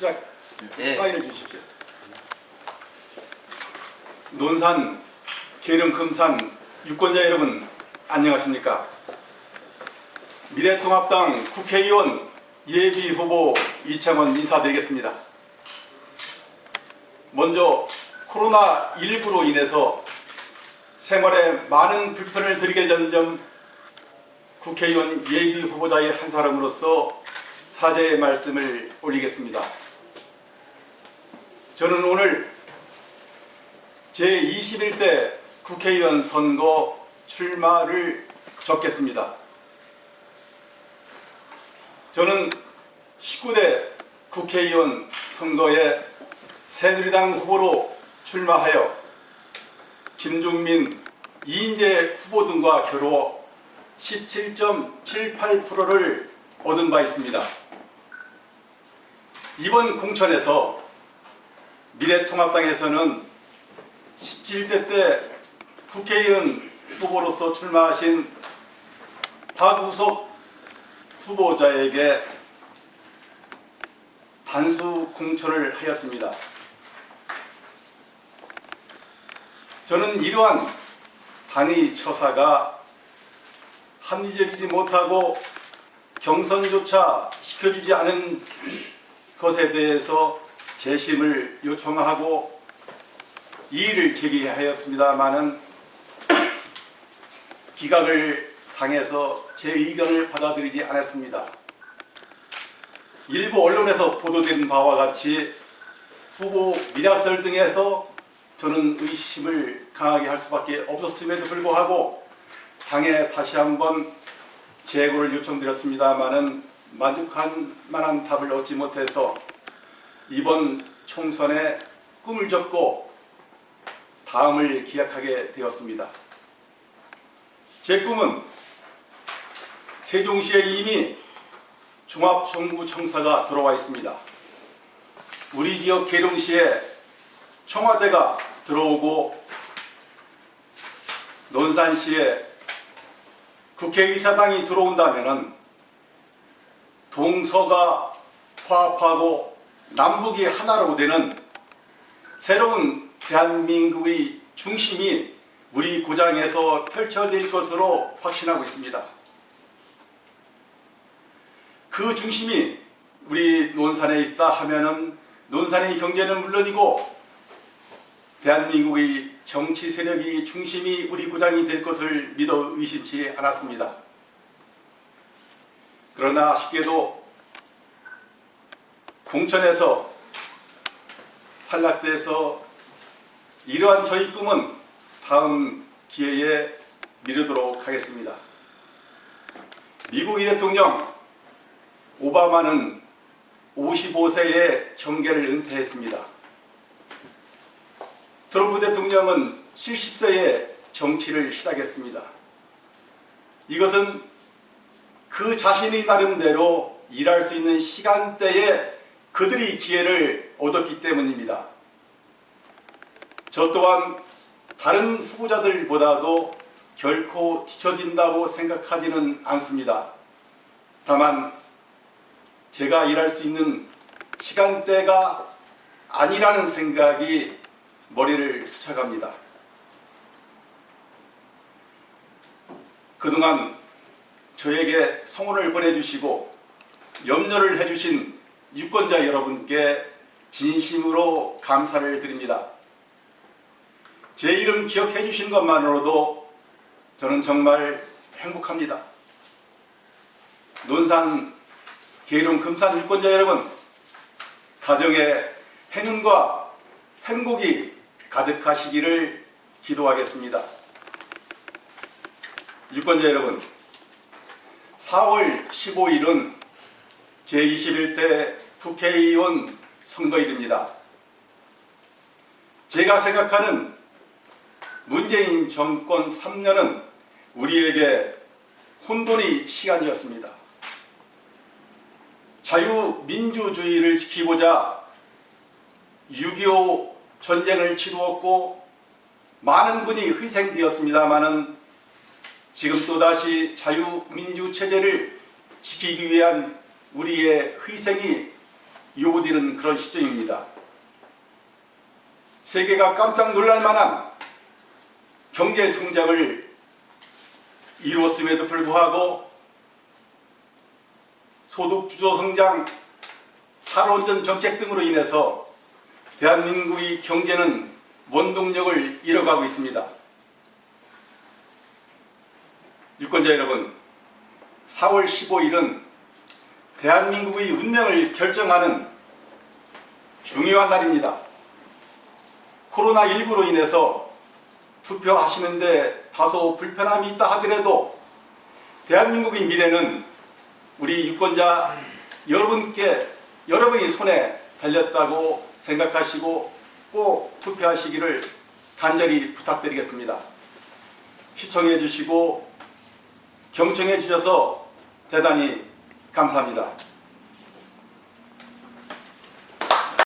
시작 예. 사인을 주십시오. 논산, 계룡, 금산 유권자 여러분 안녕하십니까? 미래통합당 국회의원 예비 후보 이창원 인사드리겠습니다. 먼저 코로나19로 인해서 생활에 많은 불편을 드리게 된점 국회의원 예비 후보자의 한 사람으로서 사죄의 말씀을 올리겠습니다. 저는 오늘 제21대 국회의원 선거 출마를 적겠습니다. 저는 19대 국회의원 선거에 새누리당 후보로 출마하여 김종민, 이인재 후보 등과 겨루어 17.78%를 얻은 바 있습니다. 이번 공천에서 미래통합당에서는 17대 때 국회의원 후보로서 출마하신 박우석 후보자에게 단수 공천을 하였습니다. 저는 이러한 당의 처사가 합리적이지 못하고 경선조차 시켜주지 않은 것에 대해서 재심을 요청하고 이의를 제기하였습니다마는 기각을 당해서 제 의견을 받아들이지 않았습니다. 일부 언론에서 보도된 바와 같이 후보 미락설 등에서 저는 의심을 강하게 할 수밖에 없었음에도 불구하고 당에 다시 한번 재고를 요청드렸습니다마는 만족한 만한 답을 얻지 못해서 이번 총선에 꿈을 접고 다음을 기약하게 되었습니다. 제 꿈은 세종시에 이미 종합정부청사가 들어와 있습니다. 우리 지역 계룡시에 청와대가 들어오고 논산시에 국회의사당이 들어온다면 동서가 화합하고 남북이 하나로 되는 새로운 대한민국의 중심이 우리 고장에서 펼쳐질 것으로 확신하고 있습니다. 그 중심이 우리 논산에 있다 하면은 논산의 경제는 물론이고 대한민국의 정치 세력이 중심이 우리 고장이 될 것을 믿어 의심치 않았습니다. 그러나 아쉽게도 공천에서 탈락돼서 이러한 저희 꿈은 다음 기회에 미루도록 하겠습니다. 미국의 대통령 오바마는 55세에 정계를 은퇴했습니다. 트럼프 대통령은 70세에 정치를 시작했습니다. 이것은 그 자신이 나름대로 일할 수 있는 시간대에 그들이 기회를 얻었기 때문입니다. 저 또한 다른 후보자들보다도 결코 뒤처진다고 생각하지는 않습니다. 다만 제가 일할 수 있는 시간대가 아니라는 생각이 머리를 스쳐갑니다. 그동안 저에게 성원을 보내주시고 염려를 해주신 유권자 여러분께 진심으로 감사를 드립니다. 제 이름 기억해 주신 것만으로도 저는 정말 행복합니다. 논산, 계룡, 금산 유권자 여러분, 가정에 행운과 행복이 가득하시기를 기도하겠습니다. 유권자 여러분, 4월 15일은 제21대 국회의원 선거일입니다. 제가 생각하는 문재인 정권 3년은 우리에게 혼돈의 시간이었습니다. 자유민주주의를 지키고자 6.25 전쟁을 치루었고 많은 분이 희생되었습니다마는 지금 또다시 자유민주 체제를 지키기 위한 우리의 희생이 요구되는 그런 시점입니다. 세계가 깜짝 놀랄 만한 경제 성장을 이루었음에도 불구하고 소득 주도 성장, 탈원전 정책 등으로 인해서 대한민국의 경제는 원동력을 잃어가고 있습니다. 유권자 여러분, 4월 15일은 대한민국의 운명을 결정하는 중요한 날입니다. 코로나19로 인해서 투표하시는데 다소 불편함이 있다 하더라도 대한민국의 미래는 우리 유권자 여러분께 여러분이 손에 달렸다고 생각하시고 꼭 투표하시기를 간절히 부탁드리겠습니다. 시청해 주시고 경청해 주셔서 대단히 감사합니다.